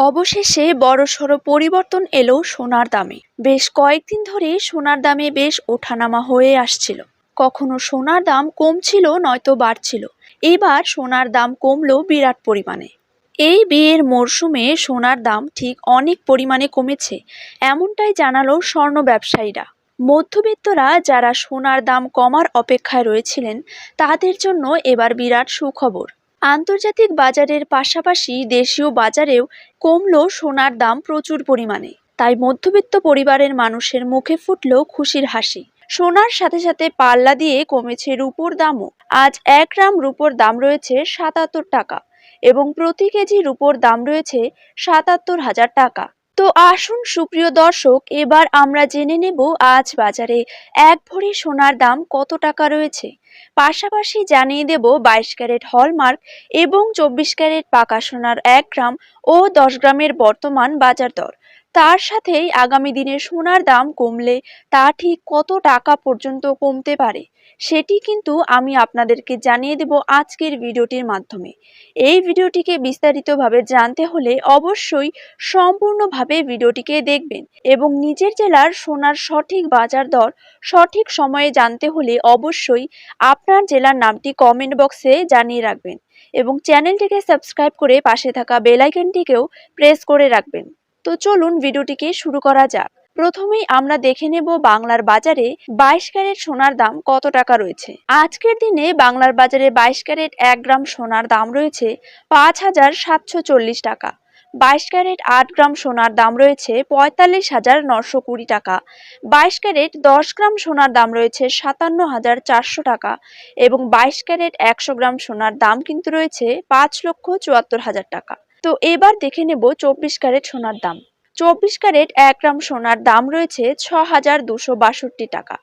অবশেষে বড়সড় পরিবর্তন এলো সোনার দামে। বেশ কয়েকদিন ধরে সোনার দামে বেশ ওঠানামা হয়ে আসছিল। কখনো সোনার দাম কমছিল, নয়তো বাড়ছিল। এবার সোনার দাম কমলো বিরাট পরিমাণে। এই বিয়ের মরশুমে সোনার দাম ঠিক অনেক পরিমাণে কমেছে, এমনটাই জানালো স্বর্ণ ব্যবসায়ীরা। মধ্যবিত্তরা যারা সোনার দাম কমার অপেক্ষায় রয়েছিলেন, তাদের জন্য এবার বিরাট সুখবর। আন্তর্জাতিক বাজারের পাশাপাশি দেশীয় বাজারেও কমল সোনার দাম প্রচুর পরিমাণে। তাই মধ্যবিত্ত পরিবারের মানুষের মুখে ফুটল খুশির হাসি। সোনার সাথে সাথে পাল্লা দিয়ে কমেছে রূপোর দামও। আজ এক গ্রাম রূপোর দাম রয়েছে সাতাত্তর টাকা এবং প্রতি কেজি রূপোর দাম রয়েছে সাতাত্তর হাজার টাকা। তো আসুন সুপ্রিয় দর্শক, এবার আমরা জেনে নেব আজ বাজারে এক ভরি সোনার দাম কত টাকা রয়েছে। পাশাপাশি জানিয়ে দেব বাইশ ক্যারেট হলমার্ক এবং চব্বিশ ক্যারেট পাকা সোনার এক গ্রাম ও দশ গ্রামের বর্তমান বাজার দর। তার সাথেই আগামী দিনে সোনার দাম কমলে তা ঠিক কত টাকা পর্যন্ত কমতে পারে সেটি কিন্তু আমি আপনাদেরকে জানিয়ে দেব আজকের ভিডিওটির মাধ্যমে। এই ভিডিওটিকে বিস্তারিতভাবে জানতে হলে অবশ্যই সম্পূর্ণভাবে ভিডিওটিকে দেখবেন এবং নিজের জেলার সোনার সঠিক বাজার দর সঠিক সময়ে জানতে হলে অবশ্যই আপনার জেলার নামটি কমেন্ট বক্সে জানিয়ে রাখবেন এবং চ্যানেলটিকে সাবস্ক্রাইব করে পাশে থাকা বেল আইকনটিকেও প্রেস করে রাখবেন। তো চলুন ভিডিওটিকে শুরু করা যাক। প্রথমেই আমরা দেখে নেব বাংলার বাজারে বাইশ ক্যারেট সোনার দাম কত টাকা রয়েছে। আজকের দিনে বাংলার বাজারে বাইশ ক্যারেট এক গ্রাম সোনার দাম রয়েছে পাঁচ হাজার সাতশো চল্লিশ টাকা। বাইশ ক্যারেট আট গ্রাম সোনার দাম রয়েছে পঁয়তাল্লিশ হাজার নশো কুড়ি টাকা। বাইশ ক্যারেট দশ গ্রাম সোনার দাম রয়েছে সাতান্ন হাজার চারশো টাকা এবং বাইশ ক্যারেট একশো গ্রাম সোনার দাম কিন্তু রয়েছে পাঁচ লক্ষ চুয়াত্তর হাজার টাকা। তো এবার দেখে নেব চব্বিশ ক্যারেট সোনার দাম। চব্বিশ ক্যারেট এক গ্রাম সোনার দাম রয়েছে ছ হাজার দুশো বাষট্টি টাকা।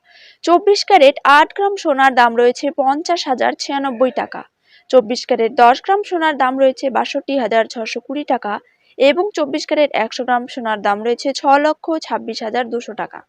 চব্বিশ ক্যারেট আট গ্রাম সোনার দাম রয়েছে পঞ্চাশ হাজার ছিয়ানব্বই টাকা। চব্বিশ ক্যারেট দশ গ্রাম সোনার দাম রয়েছে বাষট্টি হাজার ছশো কুড়ি টাকা এবং চব্বিশ ক্যারেট একশো গ্রাম সোনার দাম রয়েছে ছ লক্ষ ছাব্বিশ হাজার দুশো টাকা।